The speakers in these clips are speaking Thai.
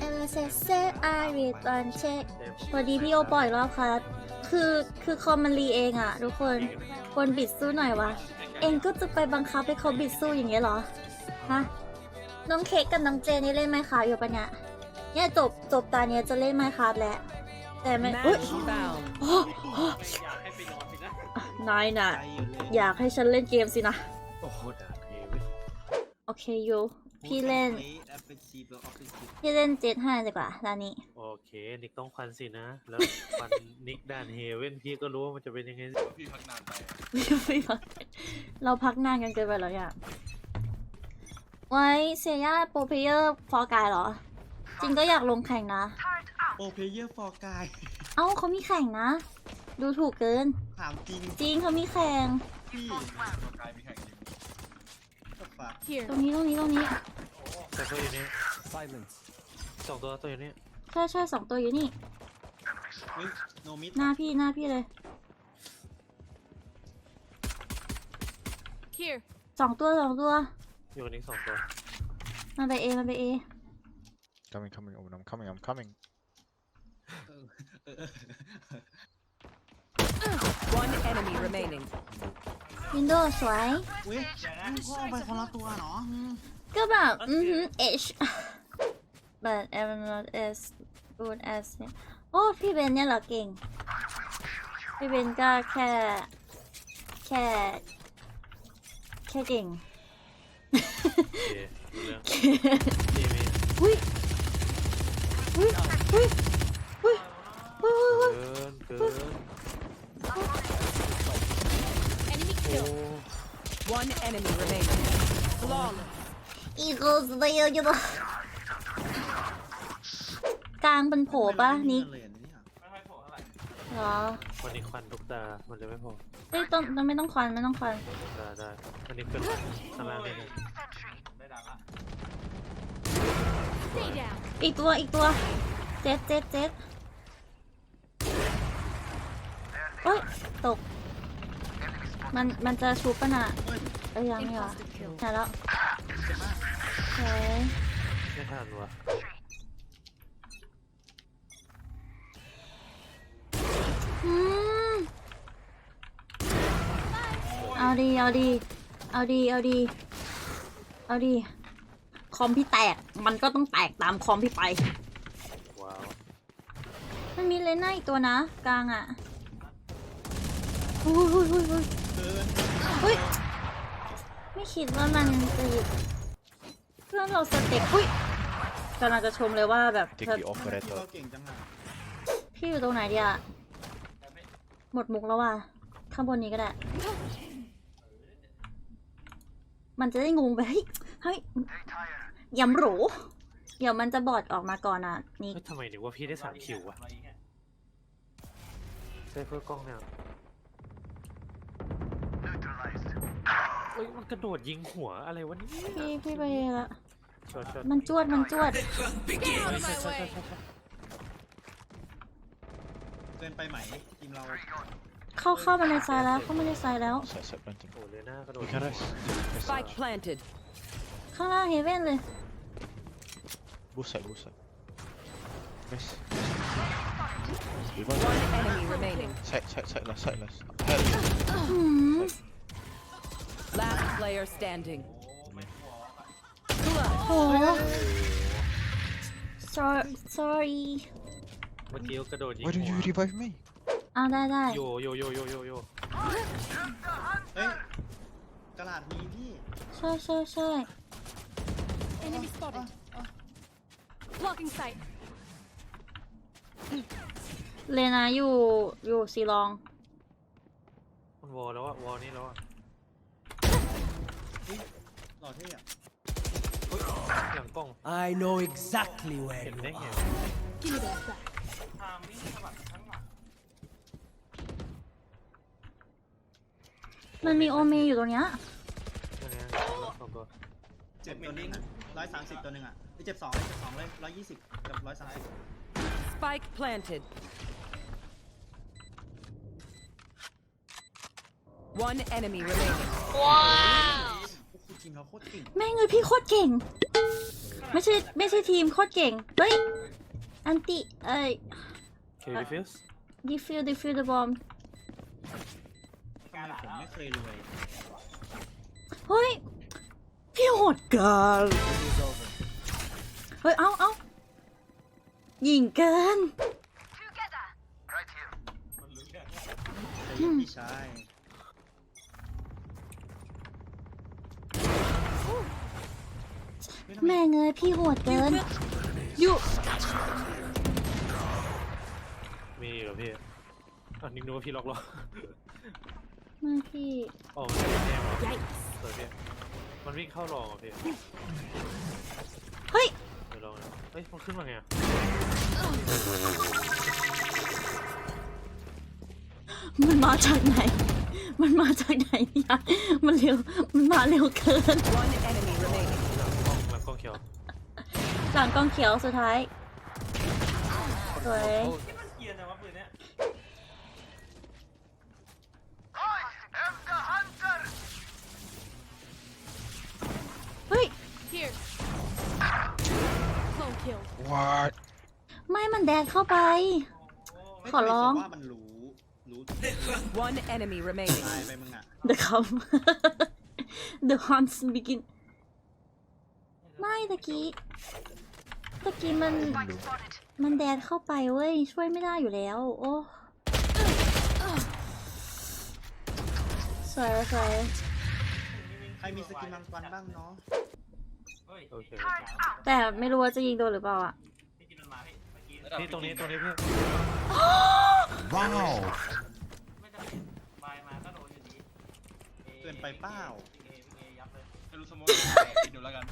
เอลเซเซอาริตอนเช็คพอดีพี่โอปล่อยรอบครับ คือคือคอมมันรีเองอะทุกคนควรบิดสู้หน่อยวะ เองก็จะไปบังคับให้เขาบิดสู้อย่างเงี้ยเหรอ ฮะ น้องเค้กกับน้องเจนี่เล่นไมค์ครับอยู่ปะเนี่ย เนี่ยจบจบตาเนี้ยจะเล่นไมค์ครับแล้วแต่ไม่อุ๊ย Match found. นายน่ะใจอยู่เลยอยากให้ฉันเล่นเกมสินะ โอ้โหด่าเอเว้ยโอเคยูพี่เล่น แอปเป็นซีเบอร์ออฟฟิศพี่เล่นเจ็ดห้าดีกว่าตอนนี้ โอเค นิกต้องควันสินะ แล้วควัน นิกด้านเฮเว่นพี่ก็รู้ว่ามันจะเป็นยังไง พี่พักนานไปไม่พักเราพักนานกันเกินไปแล้วเนี่ยไว้เซียาโปรเพเยอร์ฟอร์กายเหรอ จริงก็อยากลงแข่งนะ โอเพเยอร์ฟอร์กายเอ้าเขามีแข่งนะ ดูถูกเกิน ถามจริงจริงเขามีแข่งพี่ตัวกายมีแข่งจริงก็ ฝากตรงนี้ตรงนี้ตรงนี้แต่ตัวอยู่นี่ Silence. สองตัวตัวอยู่นี่ใช่ใช่สองตัวอยู่นี่เฮ้ยโนมิดหน้าพี่หน้าพี่เลย Here. สองตัวสองตัว อยู่กับนิกสองตัว มันไปเอมันไปเอ Coming, coming, Owen. I'm coming, I'm coming. เออเออเออ One enemy remaining. วินโดว์สวยเว้ยพ่อเอาไปคนละตัวเนาะอืมก็แบบอือหือ H but I'm not as good as him โอ้พี่เบนเนี่ยเหรอเก่ง พี่เบนก็แค่ แค่ แค่เก่ง โอเคดูเรื่องทีมีอุ้ยอุ้ยอุ้ยอุ้ยอุ้ยอุ้ยเกินเกิน Enemy โอ้ One enemy remaining. Flawless. อีโก้สเตย์อยู่ตัวกลางเป็นโผล่ปะนิกเลยอันนี้อะเหรอวันนี้ควันทุกตา มันจะไม่พอเอ้ยต้องต้องไม่ต้องควันไม่ต้องควันได้ได้วันนี้ขึ้นข้างล่างนี่เลย Stay down. อีกตัวอีกตัว เจ็ดเจ็ดเจ็ด โอ้ยตก มันมันจะชุบปะน่ะเอ้ยยังไม่เหรอ Imposter kill. ใช่แล้วโอเคไม่ทันวะอืมเอาดีเอาดีเอาดีเอาดีเอาดีคอมพี่แตก มันก็ต้องแตกตามคอมพี่ไป ว้าว มันมีเลน่าอีกตัวนะ กลางอะ อุ้ยอุ้ยอุ้ยอุ้ยเกินอุ้ยไม่คิดว่ามันจะหยุดเพื่อนเราสเต็ปอุ้ยกำลังจะชมเลยว่าแบบ Take เธอ the ทำไมพี่ operator. เราเก่งจังอะพี่อยู่ตรงไหนดีอะหมดมุกแล้วว่ะ ข้างบนนี้ก็ได้ มันจะได้งงไปเฮ้ยเฮ้ยยำหรูเดี๋ยวมันจะบอดออกมาก่อนอะ นี่ เฮ้ยทำไมนึกว่าพี่ได้สามคิววะใช่เพื่อกล้องเนี่ย เฮ้ยมันกระโดดยิงหัวอะไรวะเนี่ยพี่พี่ไปละช็อตช็อตมันจวดมันจวด Get out of my way. เกินไปไหมทีมเราเข้าเข้ามาในซ้ายแล้วเข้ามาในซ้ายแล้ว Side, side planting. โอ้เลยหน้ากระโดด We can rest. Rest. Spike planted. ข้างล่างเฮเว่นเลย Both side, both side. Rest. Revive. One enemy remaining. Side, side, side, last, side, last. Help. หืม Last player standing. โห sorry sorry เมื่อกี้ก็กระโดดยิง Why หั don't ว you revive me? เอาได้ได้โยโยโยโยโยโยเฮ้ยกระดาษมีพี่ใช่ใช่ใช่ Enemy spotted. Blocking sight. เลนาอยู่อยู่ซีลอง มันวอลแล้วอะวอลนี่แล้วอะหล่อเท่อะเฮ้ยหลังกล้อง I know exactly where เห็น you ได้ไง are. วะ Give me that back. มันมีโอเมอยู่ตรงเนี้ยนั่นไงสองตัวเจ็บตัวนึงร้อยสามสิบตัวหนึ่งอะไปเจ็บสองเจ็บสองเลยร้อยยี่สิบกับร้อยสามสิบ Spike planted. One enemy remaining. โอ้โหทีทีมเราโคตรเก่งแม่งเลยพี่โคตรเก่ง ไม่ใช่ไม่ใช่ทีมโคตรเก่ง เฮ้ย อันติเอ้ยเคดิฟิส defuse defuse the bomb ทำไมผมไม่เคยรวยเฮ้ย พี่โหดเกิน It is over. เฮ้ย เอาเอายิงเกินใจเย็นพี่ชาย แม่งเลยพี่โหดเกินอยู่มีเหรอพี่อันนี้นึกว่าพี่ล็อกล้อไม่พี่อ๋อมันไม่แน่หรอสวยพี่มันวิ่งเข้าลองอะพี่เฮ้ยเดี๋ยวลองนะเฮ้ยมันขึ้นมาไงอะมันมาจากไหน มันมาจากไหนเนี่ยมันเร็ว มันมาเร็วเกิน One enemy remaining. หลังกล้องหลังกล้องเขียว หลังกองเขียวสุดท้าย สวย เฮ้ย Here. Clone kill. What? ไม่มันแดดเข้าไป ขอร้องไม่เคยคิดว่ามันรู้ รู้ทุก One enemy remaining. ตายไปมึงอะ The come The hunts begin ไม่ ตะกี้ตะกี้มัน มันแดดเข้าไปเว้ย ช่วยไม่ได้อยู่แล้ว โอ้สวยสวยใครมีสกินมังกรบ้างเนาะโอเคแต่ไม่รู้ว่าจะยิงโดนหรือเปล่าอะนี่ตรงนี้ตรงนี้พี่ Wow. เกินไปเปล่า ไม่รู้สมมติกินดูแล้วกัน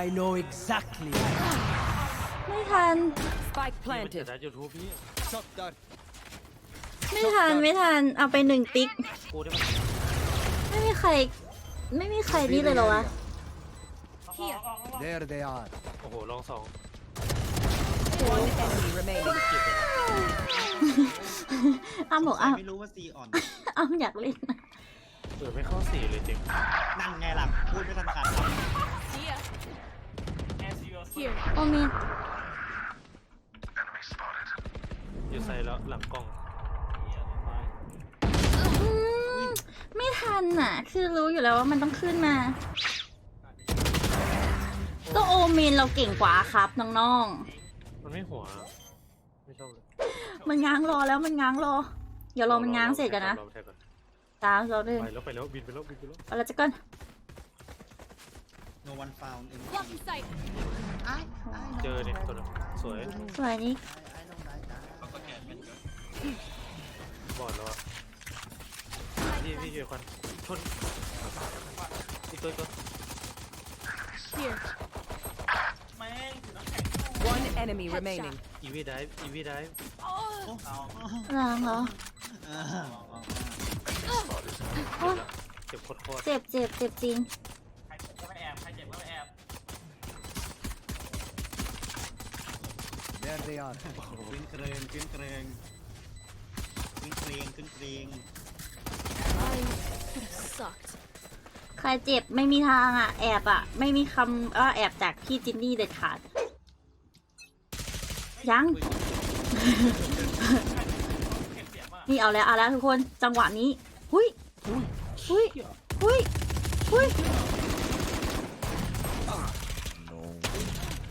I know exactly. ไม่ทัน Spike พี่มันจะ planted. ได้ยูทูบพี่ Shot that. ไม่ทันไม่ทันเอาไปหนึ่งติ๊ก กูได้ไหมไม่มีใคร ไม่มีใครนี่เลยเหรอวะ Here. There they are. โอ้โหลองสอง One enemy remaining. อ้ำบอกอ้ำไม่รู้ว่าซีอ่อน อ้ำอยากเล่นนะเออไม่เข้าสี่เลยจริงนั่งไงล่ะพูดไม่ทันขาดค See ya. Here. โอเมนอยู่ใส่แล้วหลังกล้องอืมไม่ทันอะ คือรู้อยู่แล้วว่ามันต้องขึ้นมา ก็โอเมนเราเก่งกว่าครับน้อง มันไม่หัวไม่ชอบเลยๆมันง้างรอแล้วมันง้างรอ เดี๋ยวรอมันง้างเสร็จกันนะลองแท็กก่อนสามสองหนึ่งไปแล้วไปแล้วบินไปแล้วบินไปแล้วเอาละจะก่อนำ no one found in Blocking sight. เจอเนี่ยตัวนึงสวยสวยนี่เขาสแกนเป็นเกินบอดแล้วอะพี่พี่เกี่ยวควันชนอีกตัวอีกตัว Here. One enemy remaining. อีวีดิฟอีวีดิฟล้างเหรอเออโอ้ยเจ็บโคตรโคตรเจ็บเจ็บเจ็บจริง There they are. ขึ้นเกรงขึ้นเกรงขึ้นเกรงขึ้นเกรง I could have sucked. ใครเจ็บไม่มีทางอะ แอบอะ ไม่มีคำว่าแอบจากพี่จินนี่เด็ดขาด ยัง นี่เอาแล้วเอาแล้วทุกคน จังหวะนี้ หุยหุยหุยหุย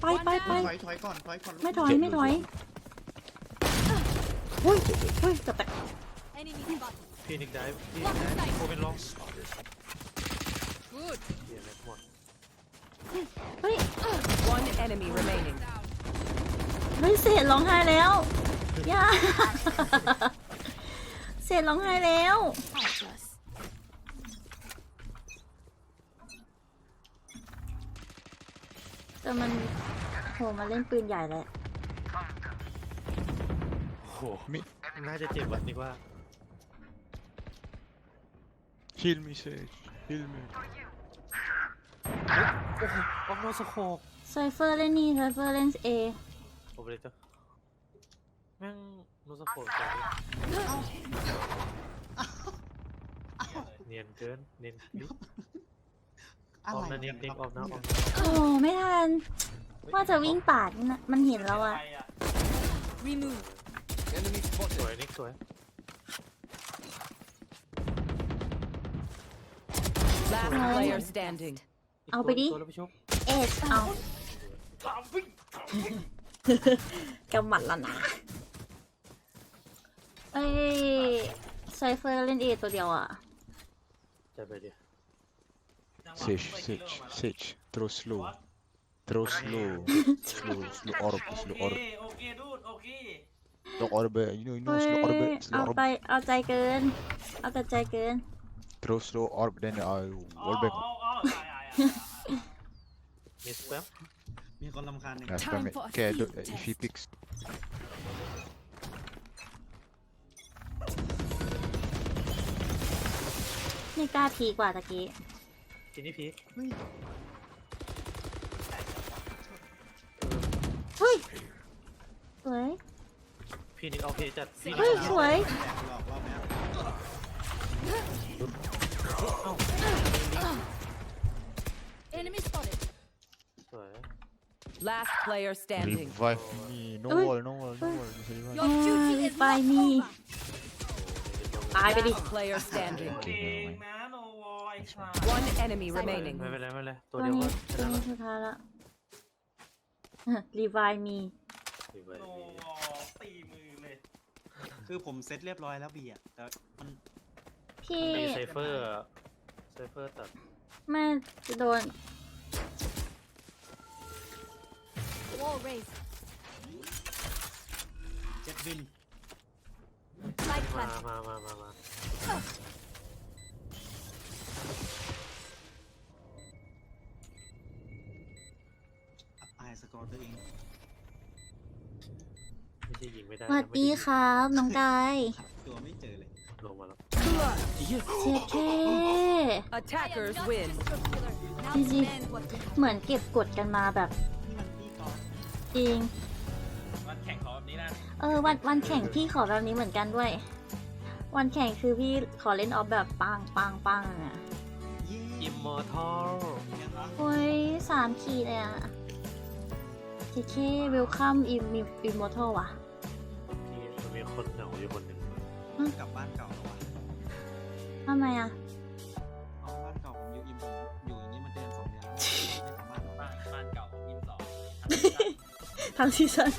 ไปไปไปถอยถอยก่อนถอยก่อนไม่ถอยไม่ถอยหุยหุยจะแตะ Enemy spotted. พี่นิกดิฟพี่ Blocking sight. โคเป็นลอง Good. เดี๋ยวนะหมดเฮ้ย One enemy remaining. เฮ้ยเศษร้องไห้แล้วย่าเศษร้องไห้แล้ว Help us. แต่มันโหมันเล่นปืนใหญ่เลยโอ้โหน่าจะเจ็บแบบนี้ว่า Heal me, Sage. Heal me. โอ้โหออกโนสโคปไซเฟอร์เล่นนี่ไซเฟอร์เล่นเอ โอเปอเรเตอร์แม่งโนสโคปใส่เนียนเกินเนียนกิ๊กออะอมไรนะเนียนกิ๊กออมนะออมโอ้ไม่ทัน ว่าจะวิ่งปาดน่ะมันเห็นแล้วอะ Remove. Enemy ส spotted. วยนิกสวย Last player standing. กเอาไปดิตัวแล้วไปชุบเอ็ดเอา กำหมัดแล้วนะ เอ้ยไซเฟอร์เล่นเอตัวเดียวอะจะไปดิ Sage, Sage, Sage. Throw slow. Throw slow. slow, slow orb, slow orb. โอเคดูดโอเค Slow orb, you know, you เฮ้ know, ย slow orb, เอา slow ไป orb. เอาใจเกิน เอาแต่ใจเกิน Throw slow orb, then I wall back. มิสแป๊บ มีคนรำคาญหนึ่ง Yeah, Time spam it. for a Okay, field do- if he picks. ไม่กล้าพีกว่าตะกี้ ทีนี้พีคเฮ้ย สวย พี่นิกเอาเพจัดพี่นิเฮ้ยกสวยแตกหลอกรอบเนี้ย Enemy spotted. สวย Last player standing. Revive me. No Ui. wall, no wall, no wall. Just revive. Your duty is by not me. over. ตายไปดิ Last player standing. เองนะโนวอยค่ะ One enemy remaining. ไม่เป็นไรไม่เป็นไรตัตัววเดียวนี้ก็ชตัวนะนี้สุดท้ายละรีไวมีดีไว้โนวอตีมือเลย คือผมเซ็ตเรียบร้อยแล้วบีอะแต่มันพี่มีไซเฟอร์อะไซเฟอร์ตัด แม่จะโดน Wall raised. เจ็ดบิน Light มา planted. มามามามาอับอายสกอร์ตัวเองไม่ใช่ยิงไม่ได้สวัสดีครับ น้องกายหาตัวไม่เจอเลยลงมาแล้วเช็ดเค Attackers win. จริงๆ เหมือนเก็บกดกันมาแบบนี่มันพี่กอล์ฟ จริง วันแข่งขอแบบนี้นะเออวันวันแข่งพี่ขอแบบนี้เหมือนกันด้วย วันแข่งคือพี่ขอเล่นออฟแบบปังปังปังอะเย้อิมมอร์ทัลยังเหรอโอ้ยสามขีดเลยอะเช็ดเคเวลคัมอิมอิมมอร์ทัลว่ะนี่มันมีคนเหงาอยู่คนหนึ่งกลับบ้านเก่าแล้ววะทำไมอะเอาบ้านเก่าผมอยู่อิมผมอยู่อย่างนี้มาเดือนสองเดือนแล้วไม่สามารถบ้านบ้านเก่าของอินสอง ทั้งซีซั่น